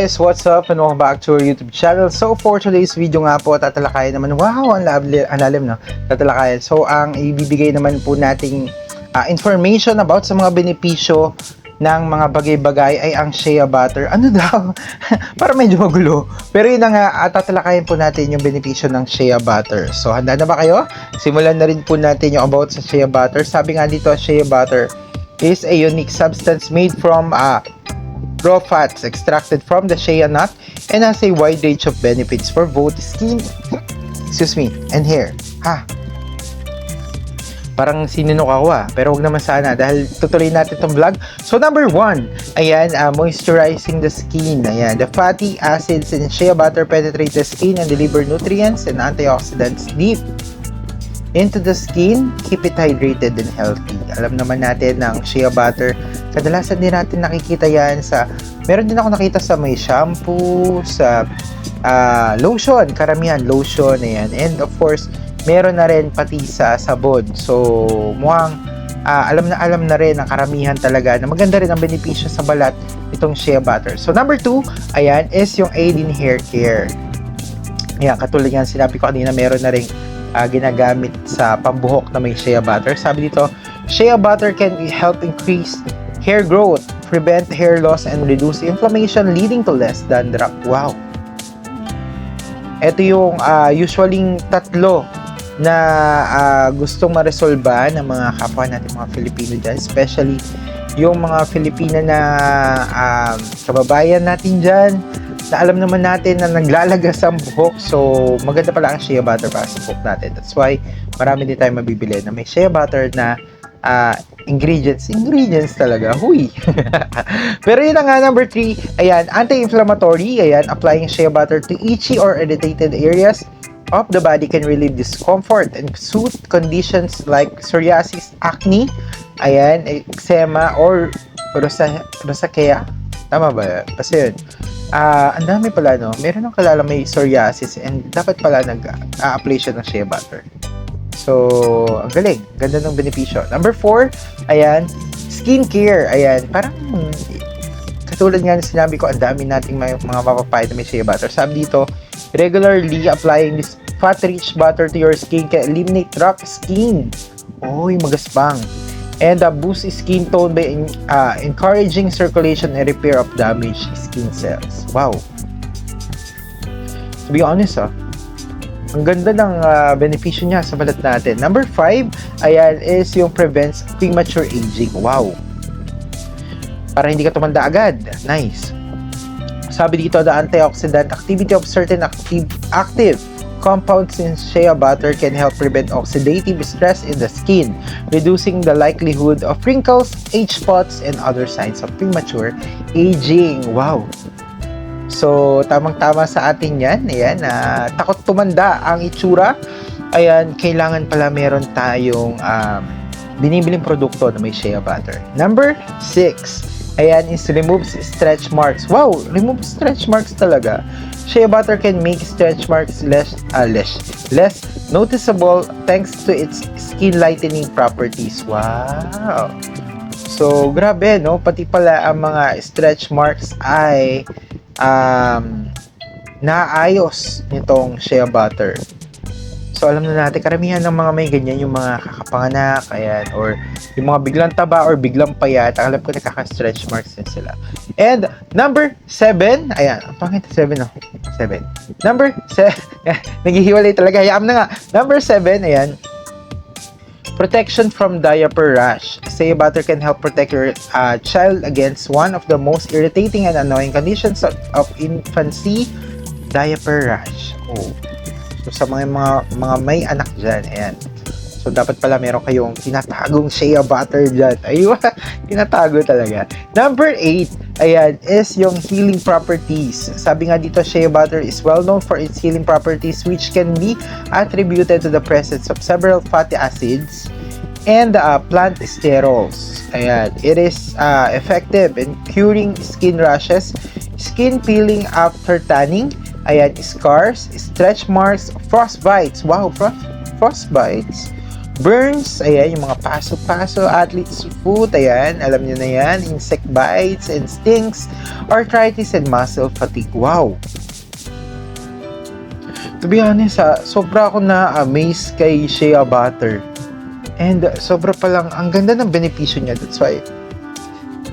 guys, what's up and welcome back to our YouTube channel. So for today's video nga po, tatalakayan naman, wow, ang lalim, ang lalim no, tatalakayan. So ang ibibigay naman po nating ah, information about sa mga benepisyo ng mga bagay-bagay ay ang shea butter. Ano daw? Para medyo magulo. Pero yun nga, ah, tatalakayin po natin yung benepisyo ng shea butter. So handa na ba kayo? Simulan na rin po natin yung about sa shea butter. Sabi nga dito, shea butter is a unique substance made from ah, raw fats extracted from the shea nut and has a wide range of benefits for both skin, excuse me, and hair. Ha? Parang sinunok ako ah, pero wag naman sana dahil tutuloy natin itong vlog. So number one, ayan, ah, moisturizing the skin. Ayan, the fatty acids in shea butter penetrate the skin and deliver nutrients and antioxidants deep into the skin, keep it hydrated and healthy. Alam naman natin ng shea butter, kadalasan din natin nakikita yan sa, meron din ako nakita sa may shampoo, sa ah, lotion, karamihan lotion, ayan. And of course, meron na rin pati sa sabon. So, mukhang ah, alam na alam na rin ng karamihan talaga na maganda rin ang benepisyo sa balat itong shea butter. So, number two, ayan, is yung aid in hair care. Ayan, katulad nga sinabi ko kanina, meron na rin ah, ginagamit sa pambuhok na may shea butter. Sabi dito, shea butter can help increase hair growth, prevent hair loss, and reduce inflammation leading to less dandruff. Wow! Ito yung ah, usually tatlo na ah, gustong maresolba ng mga kapwa natin mga Filipino dyan, especially yung mga Filipina na um, kababayan natin dyan, na alam naman natin na naglalagas ang buhok. So, maganda pala ang shea butter para sa buhok natin. That's why marami din tayo mabibili na may shea butter na ah, ingredients. Ingredients talaga. Huy! Pero yun na nga, number 3, ayan, anti-inflammatory. Ayan, applying shea butter to itchy or irritated areas of the body can relieve discomfort and soothe conditions like psoriasis, acne, ayan, eczema, or rosa, rosacea. Tama ba? Kasi yun. Ah, ang dami pala no. Meron ng kalala may psoriasis and dapat pala nag-a-apply siya ng shea butter. So, ang galing. Ganda ng benepisyo. Number 4, ayan, skincare. Ayan, parang katulad nga ng sinabi ko, ang dami nating may, mga mapapahid na may shea butter. Sabi dito, regularly applying this fat-rich butter to your skin can eliminate rough skin. Oy, magaspang. And uh, boost skin tone by uh, encouraging circulation and repair of damaged skin cells. Wow. To be honest, ah, ang ganda ng uh, benepisyo niya sa balat natin. Number 5, ayan, is yung prevents premature aging. Wow. Para hindi ka tumanda agad. Nice. Sabi dito, the antioxidant activity of certain active, active compounds in shea butter can help prevent oxidative stress in the skin, reducing the likelihood of wrinkles, age spots, and other signs of premature aging. Wow! So, tamang-tama sa atin yan. Ayan, ah, takot tumanda ang itsura. Ayan, kailangan pala meron tayong um, binibiling produkto na may shea butter. Number 6. Ayan, is removes stretch marks. Wow, remove stretch marks talaga. Shea butter can make stretch marks less, uh, less, less noticeable thanks to its skin lightening properties. Wow! So, grabe, no? Pati pala ang mga stretch marks ay um, naayos nitong shea butter. So, alam na natin, karamihan ng mga may ganyan, yung mga kakapanganak, ayan, or yung mga biglang taba or biglang payat, alam ko nakaka-stretch marks din sila. And, number 7, ayan, ang pangit 7, no? 7. Number 7, naghihiwalay talaga, hayaan na nga. Number 7, ayan, Protection from diaper rash. Shea butter can help protect your uh, child against one of the most irritating and annoying conditions of, of infancy, diaper rash. Oh. So sa mga mga, mga may anak diyan, ayan. So dapat pala meron kayong tinatagong shea butter diyan. Aywa, tinatago talaga. Number 8, ayan, is yung healing properties. Sabi nga dito, shea butter is well known for its healing properties which can be attributed to the presence of several fatty acids and uh, plant sterols. Ayan, it is uh, effective in curing skin rashes, skin peeling after tanning, ayan, scars, stretch marks, frostbites. Wow, frost, frostbites. burns, ayan, yung mga paso-paso, athlete's foot, ayan, alam nyo na yan, insect bites and stings, arthritis and muscle fatigue. Wow! To be honest, ah, sobra ako na-amaze kay Shea Butter. And uh, sobra palang, ang ganda ng benepisyo niya. That's why,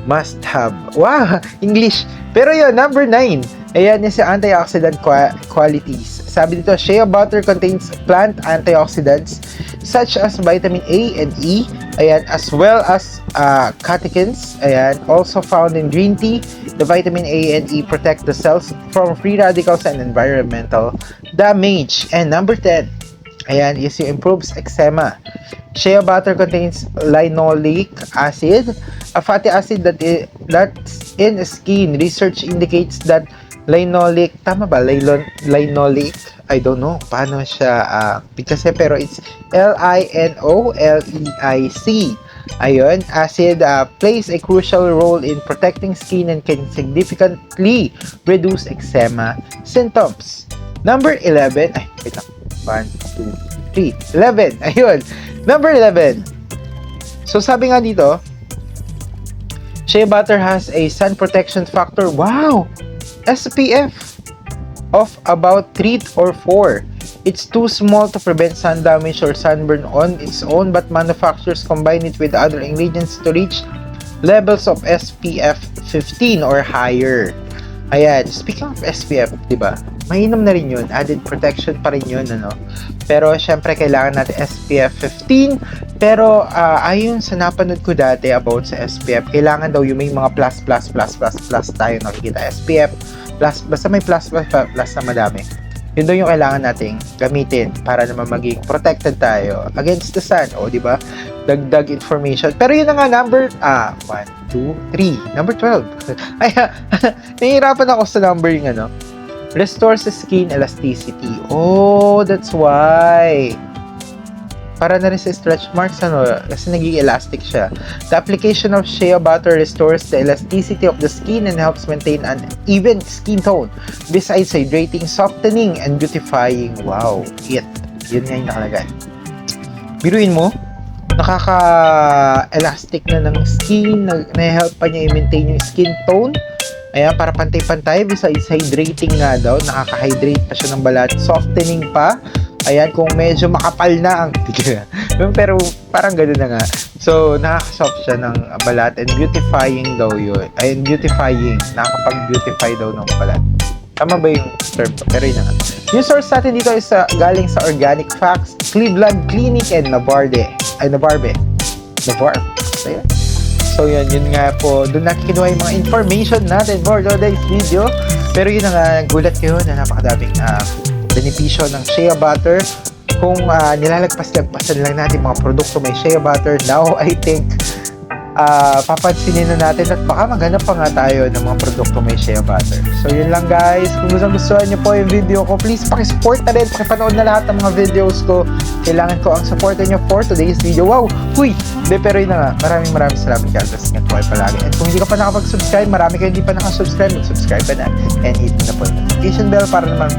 must have. Wow! English! Pero yun, number 9. Ayan yung sa antioxidant qua- qualities. Sabi dito, shea butter contains plant antioxidants such as vitamin A and E. Ayan, as well as uh, catechins. Ayan, also found in green tea. The vitamin A and E protect the cells from free radicals and environmental damage. And number 10, ayan, is yung improves eczema. Shea butter contains linoleic acid, a fatty acid that that's in skin. Research indicates that linoleic, tama ba? Lino, linoleic? I don't know paano siya uh, kasi pero it's L-I-N-O-L-E-I-C. Ayun, acid uh, plays a crucial role in protecting skin and can significantly reduce eczema symptoms. Number 11, ay, wait lang. 1, 2, 3, 11. Ayun. Number 11. So, sabi nga dito, shea butter has a sun protection factor. Wow! SPF of about 3 or 4. It's too small to prevent sun damage or sunburn on its own, but manufacturers combine it with other ingredients to reach levels of SPF 15 or higher. Ayan, speaking of SPF, di ba? Mainam na rin yun. Added protection pa rin yun, ano? Pero, syempre, kailangan natin SPF 15. Pero, ah, ayon sa napanood ko dati about sa SPF, kailangan daw yung may mga plus, plus, plus, plus, plus tayo nakikita. SPF, plus, basta may plus, plus, plus, na madami. Yun daw yung kailangan nating gamitin para naman maging protected tayo against the sun. O, di ba? Dagdag information. Pero yun na nga, number, ah, 1, 2, 3. Number 12. Ay, nahihirapan ako sa number yung ano. Restores skin elasticity. Oh, that's why. Para na rin sa stretch marks, ano, kasi naging elastic siya. The application of shea butter restores the elasticity of the skin and helps maintain an even skin tone. Besides hydrating, softening, and beautifying. Wow, it. Yun nga yung nakalagay. Biruin mo, nakaka-elastic na ng skin, na, na-help pa niya i-maintain yung skin tone. Ayan, para pantay-pantay, besides hydrating nga daw, nakaka-hydrate pa siya ng balat, softening pa. Ayan, kung medyo makapal na ang pero parang gano'n na nga. So, nakaka-soft siya ng balat and beautifying daw yun. Ayun, beautifying. Nakakapag-beautify daw ng balat. Tama ba yung term? Pero yun na nga. Yung source natin dito is uh, galing sa Organic Facts, Cleveland Clinic, and Navarde. Ay, Navarbe. Navarbe. So, yun. So, yun. Yun nga po. Doon natin kinuha yung mga information natin for today's video. Pero yun na nga, gulat kayo na napakadaming uh, benepisyo ng shea butter. Kung uh, nilalagpas-lagpasan lang natin mga produkto may shea butter, now I think uh, papansinin na natin at baka maghanap pa nga tayo ng mga produkto may shea butter. So yun lang guys, kung gusto gustuhan nyo po yung video ko, please pakisupport na rin, pakipanood na lahat ng mga videos ko. Kailangan ko ang support nyo for today's video. Wow! Huy! De, pero yun na nga, maraming maraming salamat guys. Ingat po palagi. At kung hindi ka pa nakapag-subscribe, marami kayo hindi pa nakasubscribe, mag-subscribe na. And hit na po yung notification bell para naman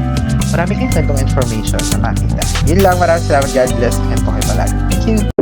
marami kayong gantong information na makita. Yun lang, maraming salamat. God bless. Ingat po kayo palagi. Thank you!